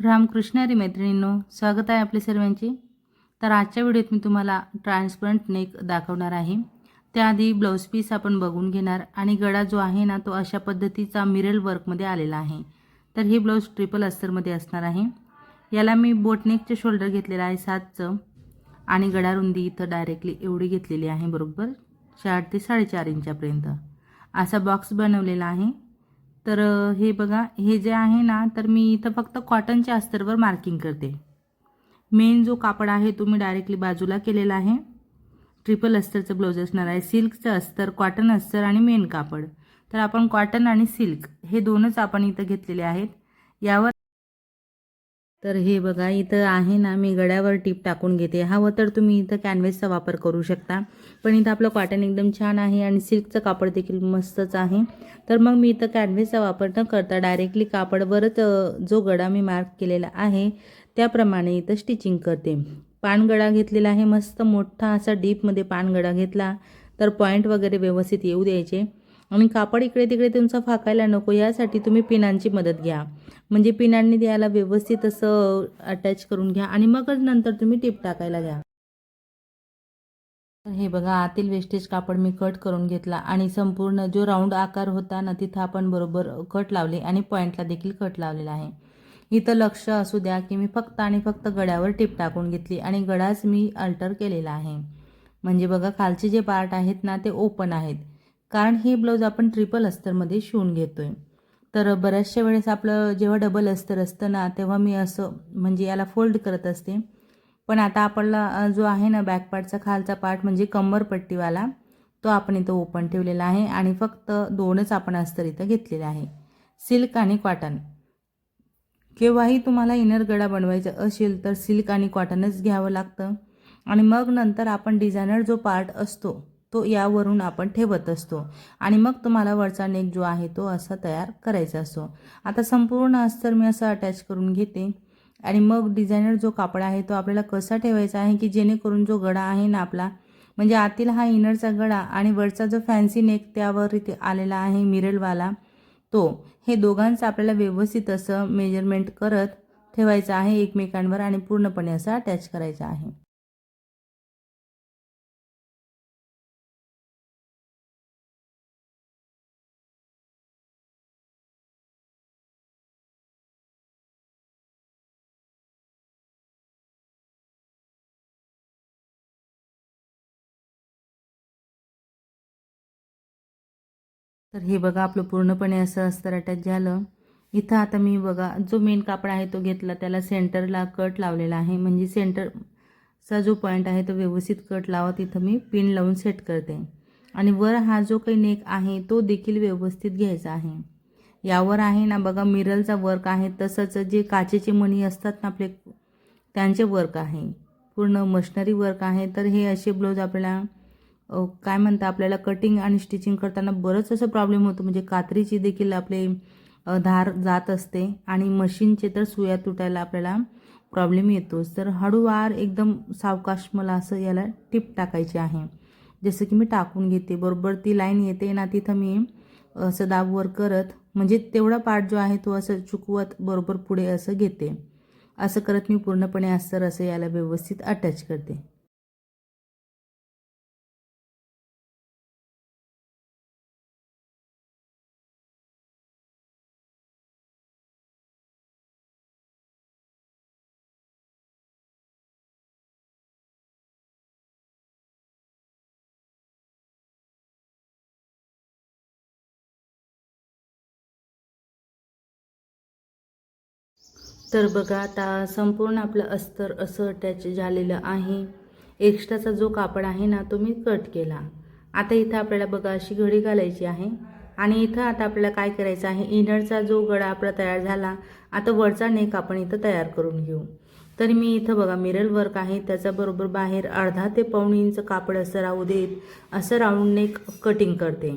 रामकृष्णारी मैत्रिणींनो स्वागत आहे आपले सर्वांचे. तर आजच्या व्हिडिओत मी तुम्हाला ट्रान्सपरंट नेक दाखवणार आहे. त्याआधी ब्लाऊज पीस आपण बघून घेणार आणि गळा जो आहे ना तो अशा पद्धतीचा मिरल वर्कमध्ये आलेला आहे. तर हे ब्लाऊज ट्रिपल अस्तरमध्ये असणार आहे. याला मी बोटनेकचे शोल्डर घेतलेलं आहे सातचं आणि गळा रुंदी इथं डायरेक्टली एवढी घेतलेली आहे बरोबर चार ते साडेचार इंचापर्यंत. असा बॉक्स बनवलेला आहे. तर हे बघा हे जे आहे ना तर मी इथं फक्त कॉटनच्या अस्तरवर मार्किंग करते. मेन जो कापड आहे तो मी डायरेक्टली बाजूला केलेला आहे. ट्रिपल अस्तरचं ब्लाऊज असणार आहे. सिल्कचं अस्तर कॉटन अस्तर आणि मेन कापड. तर आपण कॉटन आणि सिल्क हे दोनच आपण इथं घेतलेले आहेत. यावर तर हे बघा इथं आहे ना मी गळ्यावर टीप टाकून घेते. हवं तर तुम्ही इथं कॅनव्हेसचा वापर करू शकता. पण इथं आपलं कॉटन एकदम छान आहे आणि सिल्कचं कापड देखील मस्तच आहे. तर मग मी इथं कॅनव्हेसचा वापर न करता डायरेक्टली कापडवरच जो गडा मी मार्क केलेला आहे त्याप्रमाणे इथं स्टिचिंग करते. पानगडा घेतलेला आहे मस्त मोठा असा डीपमध्ये पानगडा घेतला. तर पॉईंट वगैरे व्यवस्थित येऊ द्यायचे. आणि कापड इकडे तिकडे तुमचं फाकायला नको यासाठी तुम्ही पिनांची मदत घ्या. म्हणजे पिनांनी द्यायला व्यवस्थित असं अटॅच करून घ्या आणि मगच नंतर तुम्ही टिप टाकायला घ्या. तर हे बघा आतील वेस्टेज कापड मी कट करून घेतला आणि संपूर्ण जो राऊंड आकार होता ना तिथं आपण बरोबर कट लावले आणि पॉईंटला देखील कट लावलेला आहे. इथं लक्ष असू द्या की मी फक्त आणि फक्त गड्यावर टिप टाकून घेतली आणि गडाच मी अल्टर केलेला आहे. म्हणजे बघा खालचे जे पार्ट आहेत ना ते ओपन आहेत. कारण हे ब्लाऊज आपण ट्रिपल अस्तरमध्ये शिवून घेतो आहे तर बऱ्याचशा वेळेस आपलं जेव्हा डबल अस्तर असतं ना तेव्हा मी असं म्हणजे याला फोल्ड करत असते. पण आता आपला जो आहे ना बॅक पार्टचा खालचा पार्ट म्हणजे कंबरपट्टीवाला तो आपण इथं ओपन ठेवलेला आहे आणि फक्त दोनच आपण अस्तर इथं घेतलेले आहे. सिल्क आणि कॉटन केव्हाही तुम्हाला इनर गडा बनवायचा असेल तर सिल्क आणि कॉटनच घ्यावं लागतं. आणि मग नंतर आपण डिझायनर जो पार्ट असतो तो यावरून आपण ठेवत असतो. आणि मग तुम्हाला वरचा नेक जो आहे तो असा तयार करायचा असतो. आता संपूर्ण अस्तर मी असं अटॅच करून घेते. आणि मग डिझायनर जो कापड आहे तो आपल्याला कसा ठेवायचा आहे की जेणेकरून जो गळा आहे ना आपला म्हणजे आतील हा इनरचा गळा आणि वरचा जो फॅन्सी नेक त्यावर इथे आलेला आहे मिरलवाला तो हे दोघांचं आपल्याला व्यवस्थित असं मेजरमेंट करत ठेवायचं आहे एकमेकांवर आणि पूर्णपणे असं अटॅच करायचं आहे. तर हे बघा आपलं पूर्णपणे असं अस्तर अटॅच झालं. इथं आता मी बघा जो मेन कापड आहे तो घेतला. त्याला सेंटरला कट लावलेला आहे. म्हणजे सेंटरचा जो पॉईंट आहे तो व्यवस्थित कट लावत इथं मी पिन लावून सेट करते. आणि वर हा जो काही नेक आहे तो देखील व्यवस्थित घ्यायचा आहे. यावर आहे ना बघा मिरलचा वर्क आहे. तसंच जे काचेचे मणी असतात ना आपले त्यांचे वर्क आहे. पूर्ण मशनरी वर्क आहे. तर हे असे ब्लाऊज आपल्याला काय म्हणता आपल्याला कटिंग आणि स्टिचिंग करताना बरंच असं प्रॉब्लेम होतो. म्हणजे कात्रीची देखील आपले धार जात असते आणि मशीनचे तर सुया तुटायला आपल्याला प्रॉब्लेम येतोच तर हळूवार एकदम सावकाश मला असं याला टिप टाकायची आहे. जसं की मी टाकून घेते बरोबर ती लाईन येते ना तिथं मी असं दाबवर करत म्हणजे तेवढा पार्ट जो आहे तो असं चुकवत बरोबर पुढे असं घेते. असं करत मी पूर्णपणे अस्तर असं याला व्यवस्थित अटॅच करते. तर बघा आता संपूर्ण आपलं अस्तर असं अटॅच झालेलं आहे. एक्स्ट्राचा जो कापड आहे ना तो मी कट केला. आता इथं आपल्याला बघा अशी घडी घालायची आहे. आणि इथं आता आपल्याला काय करायचं आहे? इनरचा जो गळा आपला तयार झाला आता वरचा नेक आपण इथं तयार करून घेऊ. तर मी इथं बघा मिरल वर्क आहे. त्याच्याबरोबर बाहेर अर्धा ते पाऊण इंच कापड असं राहू देत असं राऊंड नेक कटिंग करते.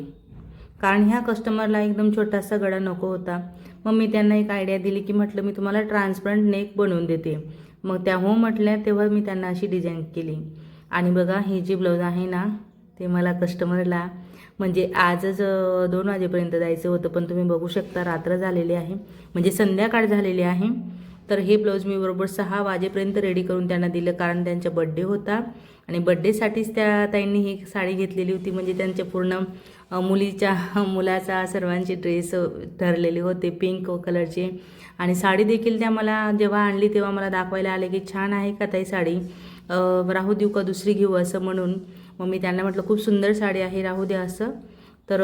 कारण ह्या कस्टमरला एकदम छोटासा गळा नको होता. मग मी त्यांना एक आयडिया दिली की म्हटलं मी तुम्हाला ट्रान्सपरंट नेक बनवून देते. मग त्या हो म्हटल्या तेव्हा मी त्यांना अशी डिझाईन केली. आणि बघा हे जे ब्लाऊज आहे ना ते मला कस्टमरला म्हणजे आजच दोन वाजेपर्यंत जायचं होतं पण तुम्ही बघू शकता रात्र झालेली आहे. म्हणजे संध्याकाळ झालेली आहे. तर हे ब्लाऊज मी बरोबर सहा वाजेपर्यंत रेडी करून त्यांना दिलं कारण त्यांचा बड्डे होता. आणि बड्डेसाठीच त्या ताईंनी ही साडी घेतलेली होती. म्हणजे त्यांच्या पूर्ण मुलीच्या मुलाचा सर्वांचे ड्रेस ठरलेले होते पिंक कलरचे. आणि साडी देखील त्या मला जेव्हा आणली तेव्हा मला दाखवायला आले की छान आहे का ताई साडी. राहू देऊ का दुसरी घेऊ असं म्हणून. मग मी त्यांना म्हटलं खूप सुंदर साडी आहे राहू द्या असं. तर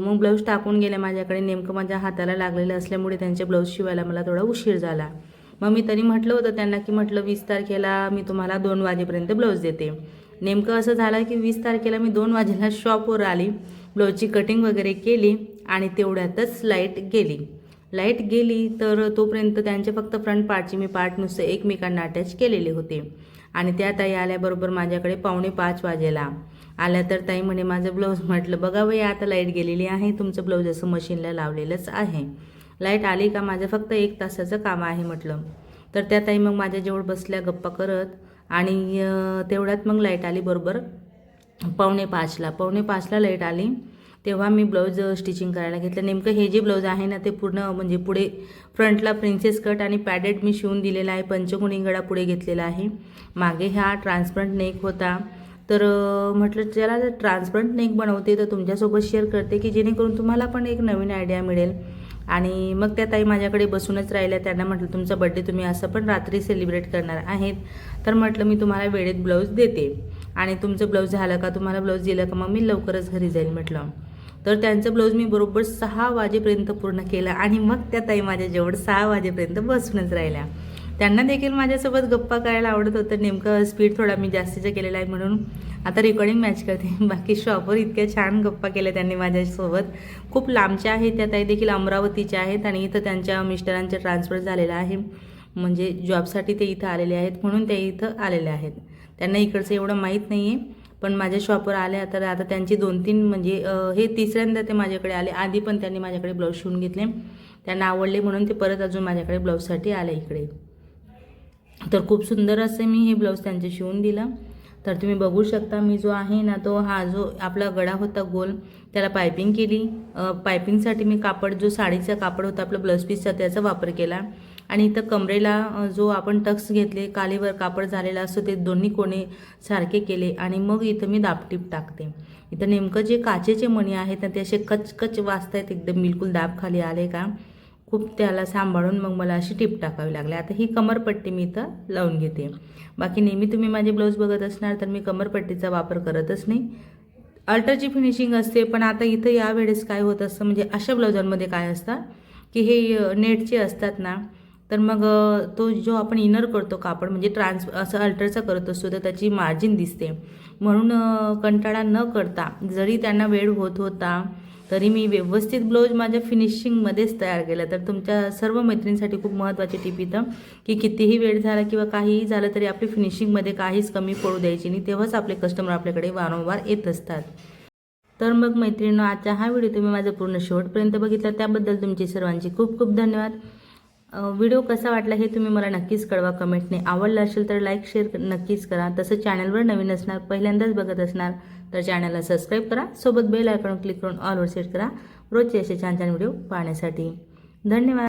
मग ब्लाऊज टाकून गेले माझ्याकडे. नेमकं माझ्या हाताला लागलेलं असल्यामुळे त्यांचे ब्लाऊज शिवायला मला थोडा उशीर झाला. मग मी तरी म्हटलं होतं त्यांना की म्हटलं वीस तारखेला मी तुम्हाला दोन वाजेपर्यंत ब्लाऊज देते. नेमकं असं झालं की वीस तारखेला मी दोन वाजेला शॉपवर आली. ब्लाऊजची कटिंग वगैरे केली आणि तेवढ्यातच लाइट गेली. लाइट गेली तर तोपर्यंत त्यांचे फक्त फ्रंट पार्टची मी पार्ट नुसतं एकमेकांना अटॅच केलेले होते. आणि त्या ताई आल्याबरोबर माझ्याकडे पावणे पाच वाजेला. आल्या तर ताई म्हणे माझं ब्लाऊज म्हटलं बघा बाई आता लाइट गेलेली आहे तुमचं ब्लाऊज असं मशीनला लावलेलंच आहे. लाइट आली का? माझं फक्त एक तासाचं काम आहे म्हटलं. तर त्या ताई मग माझ्याजवळ बसल्या गप्पा करत आणि तेवढ्यात मग लाइट आली बरोबर. पावणे पाचला. पावणे पाचला लाइट आली. तेव्हा मी ब्लाऊज स्टिचिंग uh, करायला घेतलं. नेमकं हे जे ब्लाऊज आहे ना ते पूर्ण म्हणजे पुढे फ्रंटला प्रिन्सेस कट आणि पॅडेड मी शिवून दिलेला आहे. पंचगुणी गळा पुढे घेतलेला आहे. मागे हा ट्रान्सपरंट नेक होता. तर uh, म्हटलं चला ट्रान्सपरंट नेक बनवते तर तुमच्यासोबत शेअर करते की जेणेकरून तुम्हाला पण एक नवीन आयडिया मिळेल. आणि मग त्या ताई माझ्याकडे बसूनच राहिल्या. त्यांना म्हटलं तुमचा बड्डे तुम्ही असं पण रात्री सेलिब्रेट करणार आहेत. तर म्हटलं मी तुम्हाला वेळेत ब्लाऊज देते. आणि तुमचं ब्लाऊज झालं का तुम्हाला ब्लाऊज दिलं का मग मी लवकरच घरी जाईल म्हटलं. तर त्यांचं ब्लाऊज मी बरोबर सहा वाजेपर्यंत पूर्ण केलं आणि मग त्या ताई माझ्याजवळ सहा वाजेपर्यंत बसूनच राहिल्या. त्यांना देखील माझ्यासोबत गप्पा करायला आवडत होतं. नेमकं स्पीड थोडा मी जास्तीचा केलेला आहे म्हणून आता रेकॉर्डिंग मॅच करते. बाकी शॉपवर इतक्या छान गप्पा केल्या त्यांनी माझ्यासोबत. खूप लांबच्या आहेत त्या ताई देखील अमरावतीच्या आहेत आणि इथं त्यांच्या मिस्टरांचं ट्रान्सफर झालेलं आहे. म्हणजे जॉबसाठी ते इथं आलेले आहेत म्हणून ते इथं आलेले आहेत. त्यांना इकडचं एवढं माहीत नाही आहे पण माझ्या शॉपवर आल्या तर आता त्यांची दोन तीन म्हणजे हे तिसऱ्यांदा ते माझ्याकडे आले. आधी पण त्यांनी माझ्याकडे ब्लाऊज शिवून घेतले. त्यांना आवडले म्हणून ते परत अजून माझ्याकडे ब्लाऊजसाठी आले इकडे. तर खूप सुंदर असे मी हे ब्लाऊज त्यांचे शिवून दिलं. तर तुम्ही बघू शकता मी जो आहे ना तो हा जो आपला गळा होता गोल त्याला पायपिंग केली. पायपिंगसाठी मी कापड जो साडीचा कापड होता आपला ब्लाऊज पीसचा त्याचा वापर केला. आणि इथं कमरेला जो आपण टक्स घेतले कालीवर कापड झालेला असतो ते दोन्ही कोणे सारखे केले आणि मग इथं मी दाबटीप टाकते. इथं नेमकं जे काचेचे मणी आहेत ना ते असे कचकच वाचतायत एकदम बिलकुल दाब खाली आले का? खूप त्याला सांभाळून मग मला अशी टिप टाकावी लागली. आता ही कमरपट्टी मी इथं लावून घेते. बाकी नेहमी तुम्ही माझे ब्लाऊज बघत असणार तर मी कमरपट्टीचा वापर करतच नाही. अल्टरची फिनिशिंग असते पण आता इथं यावेळेस काय होत असतं म्हणजे अशा ब्लाऊजांमध्ये काय असतं की हे नेटचे असतात ना तर मग तो जो आपण इनर करतो कापड म्हणजे ट्रान्स असं अल्टरचा करत असतो तर त्याची मार्जिन दिसते. म्हणून कंटाळा न करता जरी त्यांना वेळ होत होता तरी मी व्यवस्थित ब्लाऊज माझ्या फिनिशिंगमध्येच तयार केलं. तर तुमच्या सर्व मैत्रिणींसाठी खूप महत्त्वाची टीप इथं की कितीही वेळ झाला किंवा काहीही झालं तरी आपली फिनिशिंगमध्ये काहीच कमी पडू द्यायची नाही तेव्हाच आपले कस्टमर आपल्याकडे वारंवार येत असतात. तर मग मैत्रिणींनो आजचा हा व्हिडिओ तुम्ही माझा पूर्ण शेवटपर्यंत बघितला त्याबद्दल तुमचे सर्वांचे खूप खूप धन्यवाद. व्हिडिओ कसा वाटला हे तुम्ही मला नक्कीच कळवा. कमेंटने आवडला असेल तर लाईक शेअर नक्कीच करा. तसं चॅनलवर नवीन असणार पहिल्यांदाच बघत असणार तर चॅनलला सबस्क्राईब करा. सोबत बेल आयकॉन क्लिक करून ऑलवर सेट करा. रोजचे असे छान छान व्हिडिओ पाहण्यासाठी. धन्यवाद.